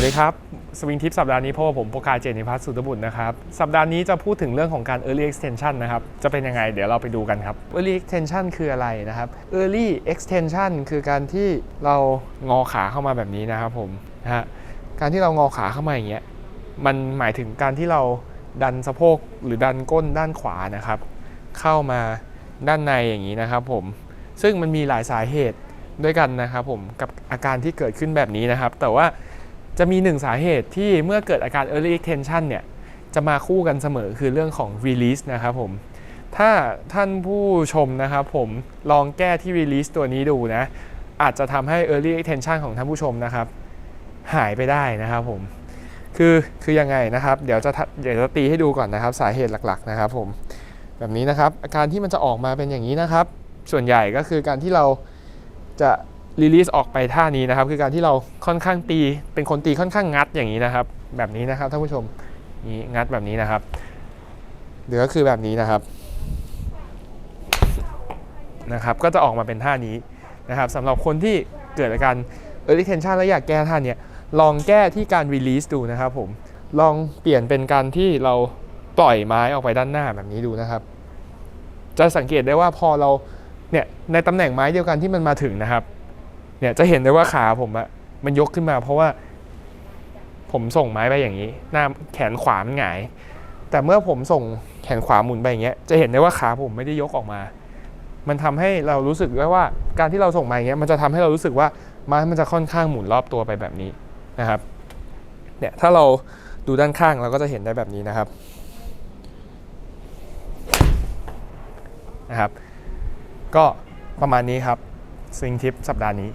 วัสดีครับ สวิงทิปสัปดาห์นี้พบกับผมโปรกายเจนิพัฒน์สุตบุตรนะครับ สัปดาห์นี้จะพูดถึงเรื่องของการ early extension นะครับ จะเป็นยังไง เดี๋ยวเราไปดูกันครับ early extension คืออะไรนะครับ early extension คือการที่เรางอขาเข้ามาแบบนี้นะครับผมนะฮะการที่เรางอขาเข้ามาอย่างเงี้ยมันหมายถึงการที่เราดันสะโพกหรือดันก้นด้านขวานะครับ เข้ามาด้านในอย่างนี้นะครับผมซึ่งมันมีหลายสาเหตุด้วยกันนะครับผมกับอาการที่เกิดขึ้นแบบนี้นะครับ แต่ว่า จะมีหนึ่งสาเหตุที่เมื่อเกิดอาการ early extension เนี่ยจะมาคู่กันเสมอคือเรื่องของ release นะครับผม ถ้าท่านผู้ชมนะครับผมลองแก้ที่ release ตัวนี้ดูนะ อาจจะทำให้ early extension ของท่านผู้ชมนะครับ หายไปได้นะครับผม คือคือยังไงนะครับ เดี๋ยวจะทะเดี๋ยวจะตีให้ดูก่อนนะครับ สาเหตุหลักๆนะครับผมแบบนี้นะครับอาการที่มันจะออกมาเป็นอย่างนี้นะครับ ส่วนใหญ่ก็คือการที่เราจะ รีลีสออกไปท่านี้นะครับ คือการที่เราค่อนข้างตี เป็นคนตีค่อนข้างงัดอย่างนี้นะครับ แบบนี้นะครับท่านผู้ชมนี่งัดแบบนี้นะครับหรือก็คือแบบนี้นะครับนะครับ ก็จะออกมาเป็นท่านี้นะครับสำหรับคนที่เกิดอาการ early tension แล้วอยากแก้ท่านี้ลองแก้ที่การ release ดูนะครับผมลองเปลี่ยนเป็นการที่เราปล่อยไม้ออกไปด้านหน้าแบบนี้ดูนะครับ จะสังเกตได้ว่าพอเราเนี่ยในตำแหน่งไม้เดียวกันที่มันมาถึงนะครับ เนี่ยจะเห็นได้ว่าขาผมอะมันยกขึ้นมา เพราะว่า ผมส่งไม้ไปอย่างนี้ หน้าแขนขวามันหงาย แต่เมื่อผมส่งแขนขวาหมุนไปอย่างเงี้ยจะเห็นได้ว่าขาผมไม่ได้ยกออกมา มันทำให้เรารู้สึกได้ว่า การที่เราส่งมาอย่างเงี้ยมันจะทำให้เรารู้สึกว่าไม้มันจะค่อนข้างหมุนรอบตัวไปแบบนี้นะครับเนี่ยถ้าเราดูด้านข้างเราก็จะเห็นได้แบบนี้นะครับนะครับ ก็ประมาณนี้ครับสิงทิปสัปดาห์นี้